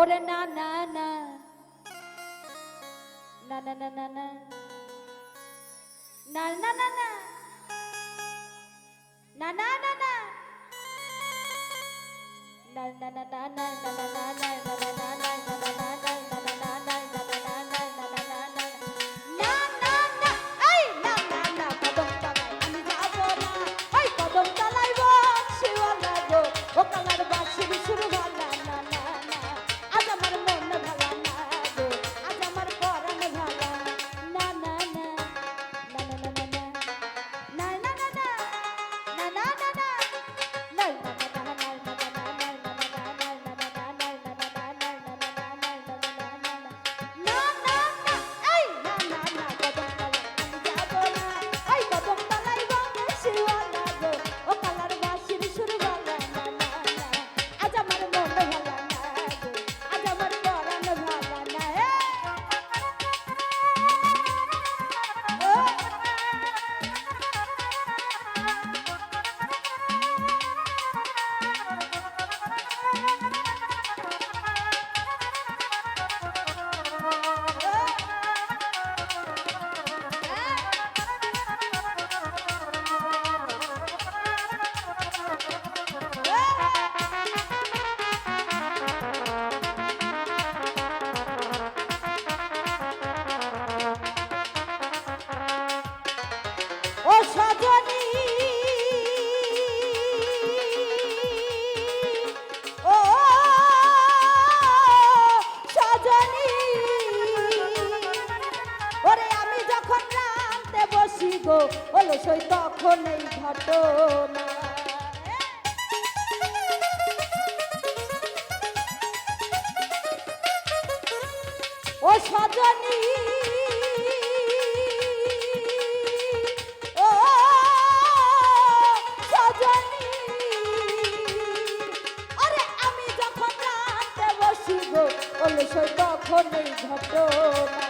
ওরে না না না না না না না না না না না না না না না না na na na na na na na na na na na na na হলো সেই তখন এই ঘটনা। ও সজনী ও সজনী, আরে আমি যখন রাতে বসিব, বলে সে তখন এই ঘটনা।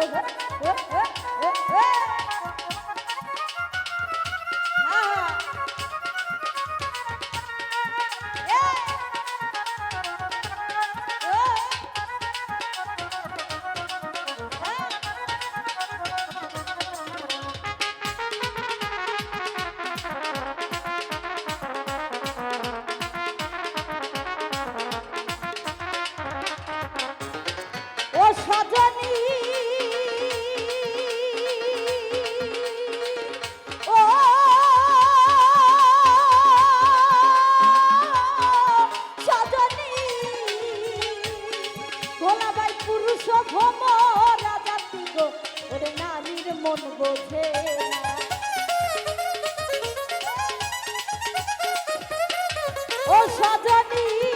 왜? 왜? ও সজনী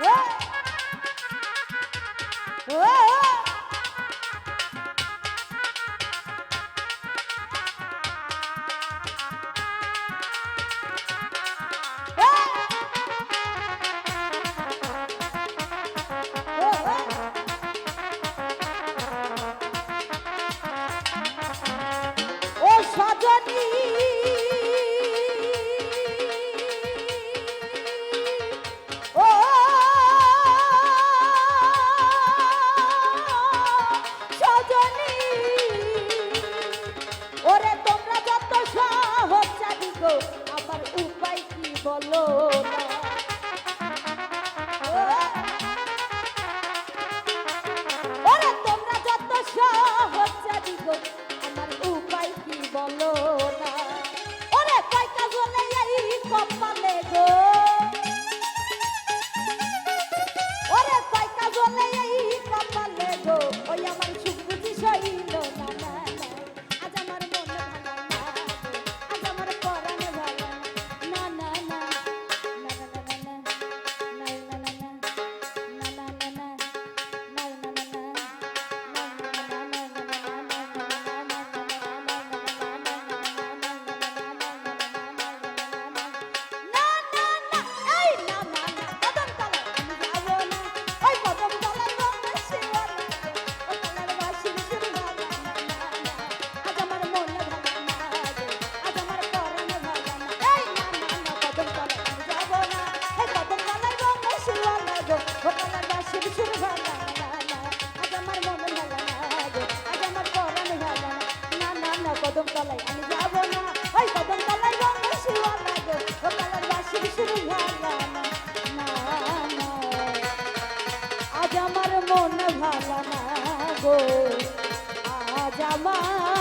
Uh! গো আজ আমার